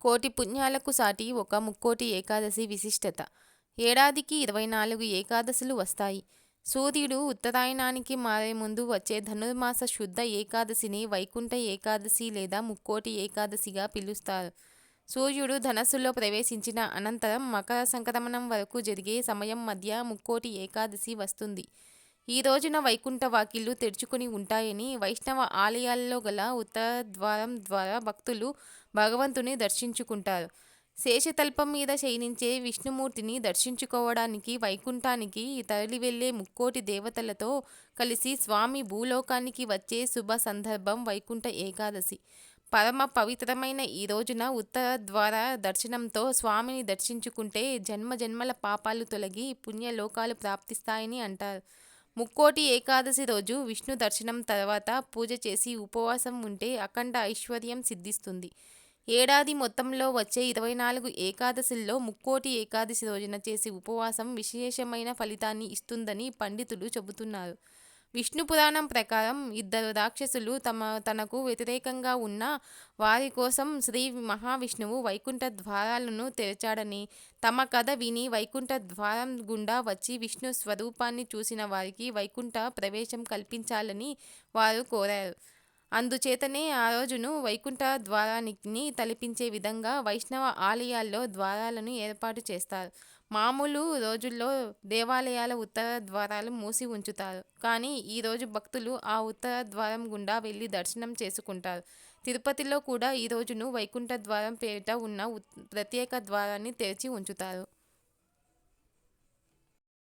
కోటి పుణ్యాలకు సాటి ఒక ముక్కోటి ఏకాదశి విశిష్టత. ఏడాదికి ఇరవై నాలుగు ఏకాదశులు వస్తాయి. సూర్యుడు ఉత్తరాయణానికి మారే ముందు వచ్చే ధనుర్మాస శుద్ధ ఏకాదశిని వైకుంఠ ఏకాదశి లేదా ముక్కోటి ఏకాదశిగా పిలుస్తారు. సూర్యుడు ధనస్సులో ప్రవేశించిన అనంతరం మకర సంక్రమణం వరకు జరిగే సమయం మధ్య ముక్కోటి ఏకాదశి వస్తుంది. ఈ రోజున వైకుంఠ వాకిళ్ళు తెరుచుకుని ఉంటాయని వైష్ణవ ఆలయాల్లో గల ఉత్తర ద్వారం ద్వారా భక్తులు భగవంతుని దర్శించుకుంటారు. శేషతల్పం మీద శయనించే విష్ణుమూర్తిని దర్శించుకోవడానికి వైకుంఠానికి తరలి వెళ్ళే ముక్కోటి దేవతలతో కలిసి స్వామి భూలోకానికి వచ్చే శుభ సందర్భం వైకుంఠ ఏకాదశి. పరమ పవిత్రమైన ఈ రోజున ఉత్తర ద్వార దర్శనంతో స్వామిని దర్శించుకుంటే జన్మ జన్మల పాపాలు తొలగి పుణ్యలోకాలు ప్రాప్తిస్తాయని అంటారు. ముక్కోటి ఏకాదశి రోజు విష్ణు దర్శనం తర్వాత పూజ చేసి ఉపవాసం ఉంటే అఖండ ఐశ్వర్యం సిద్ధిస్తుంది. ఏడాది మొత్తంలో వచ్చే ఇరవై నాలుగు ఏకాదశుల్లో ముక్కోటి ఏకాదశి రోజున చేసే ఉపవాసం విశేషమైన ఫలితాన్ని ఇస్తుందని పండితులు చెబుతున్నారు. విష్ణు పురాణం ప్రకారం ఇద్దరు రాక్షసులు తమ తనకు వ్యతిరేకంగా ఉన్న వారి కోసం శ్రీ మహావిష్ణువు వైకుంఠ ద్వారాలను తెరచాడని తమ కథ విని వైకుంఠ ద్వారం గుండా వచ్చి విష్ణు స్వరూపాన్ని చూసిన వారికి వైకుంఠ ప్రవేశం కల్పించాలని వారు కోరారు. అందుచేతనే ఆ రోజును వైకుంఠ ద్వారాన్ని తలపించే విధంగా వైష్ణవ ఆలయాల్లో ద్వారాలను ఏర్పాటు చేస్తారు. మామూలు రోజుల్లో దేవాలయాల ఉత్తర ద్వారాలు మూసి ఉంచుతారు. కానీ ఈరోజు భక్తులు ఆ ఉత్తర ద్వారం గుండా వెళ్ళి దర్శనం చేసుకుంటారు. తిరుపతిలో కూడా ఈ రోజును వైకుంఠ ద్వారం పేరిట ఉన్న ప్రత్యేక ద్వారాన్ని తెరిచి ఉంచుతారు.